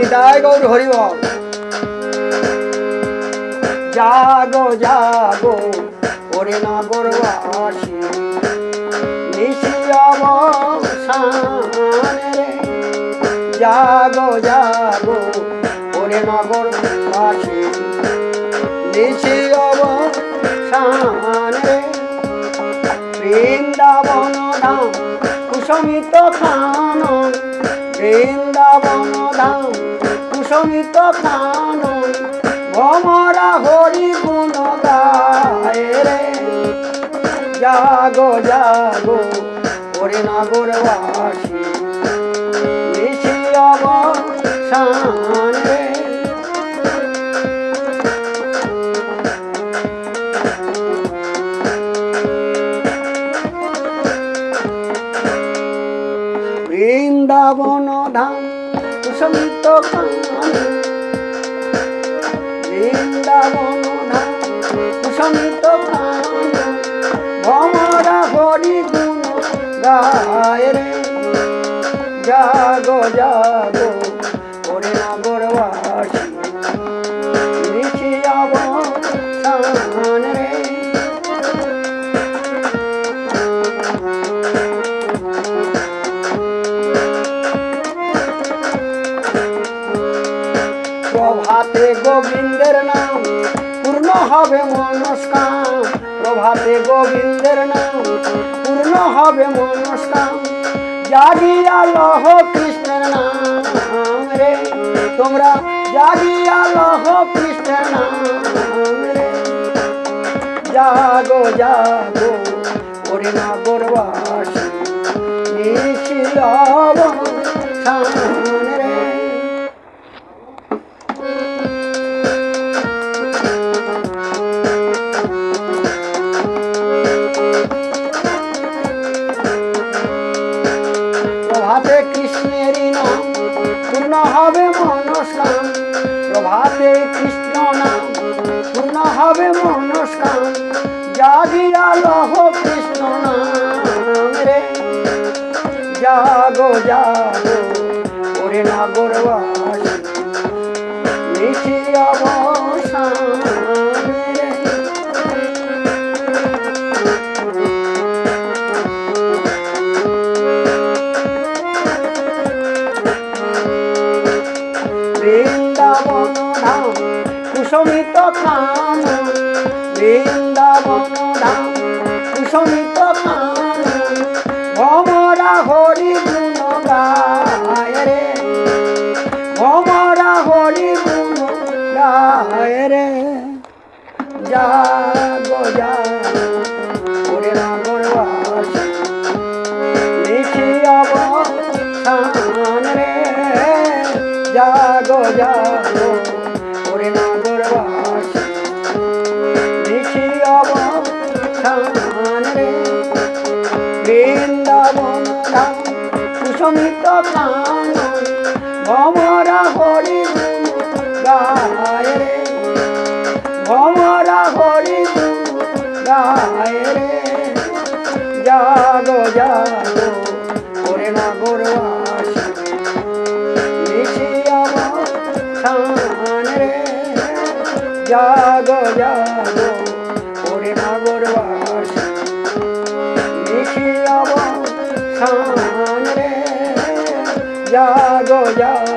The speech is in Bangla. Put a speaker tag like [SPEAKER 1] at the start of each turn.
[SPEAKER 1] নিতাই গৌর হরিবল জাগো জাগো, ওরে নগরবাসী নিশি অবসানে রে। জাগো জাগো, ওরে নগরবাসী নিশি কুসমিত খান বৃন্দাবন ধাম কুসমিত খান ভমরা হরি গুণ গায় রে। জাগো জাগো ওরে নগরবাসী নিশি অবসান কুসমিত কান বৃন্দাবন কান ভমরা হরি গুণ গায় রে। জাগ জাগো। প্রভাতে গোবিন্দের নাম পূর্ণ হবে মনস্কাম। প্রভাতে গোবিন্দের নাম পূর্ণ হবে মনস্কাম। জাগিয়া লহ কৃষ্ণের নাম রে। তোমরা জাগিয়া লহ কৃষ্ণের নাম রে। জাগো জাগো, ওরে নগরবাসী নিশিল রে হবে মনস্কাম প্রভাতে কৃষ্ণ নাম। শূন্য হবে মনস্কাম জাগিয়া লহ কৃষ্ণ নাম রে। জাগো জাগো। ওরে নগরবাসী রে রে জাগো জাগো ওরে নগরবাসী লিখি অবসান রে জাগো জাগো ওরে ভমরা হরি গায় রে। ভমরা হরি গায় রে। জাগো জাগো, ওরে নগরবাসী নিশি অবসান রে। জাগো জাগো জাগো